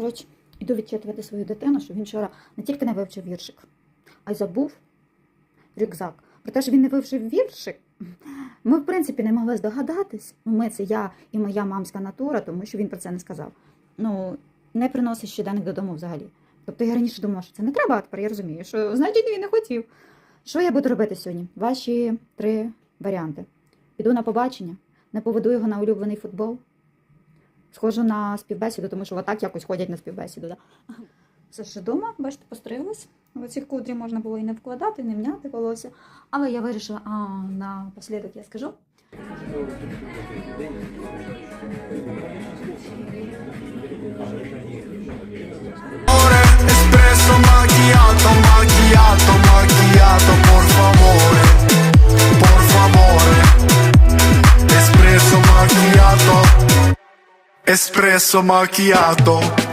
Коротше, іду відчитувати свою дитину, що він вчора не тільки не вивчив віршик, а й забув рюкзак. Про те, що він не вивчив віршик, ми, в принципі, не могли здогадатись. Ну, ми це я і моя мамська натура, тому що він про це не сказав. Ну, не приносить щоденник додому взагалі. Тобто я раніше думала, що це не треба, а тепер я розумію, що значить він не хотів. Що я буду робити сьогодні? Ваші три варіанти. Піду на побачення, не поведу його на улюблений футбол. Схожу на співбесіду, тому що отак якось ходять на співбесіду. Да? Все ще вдома, бачите, постриглась. В ці кудрі можна було і не вкладати, і не мняти волосся. Але я вирішила, а напослідок я скажу. Espresso macchiato.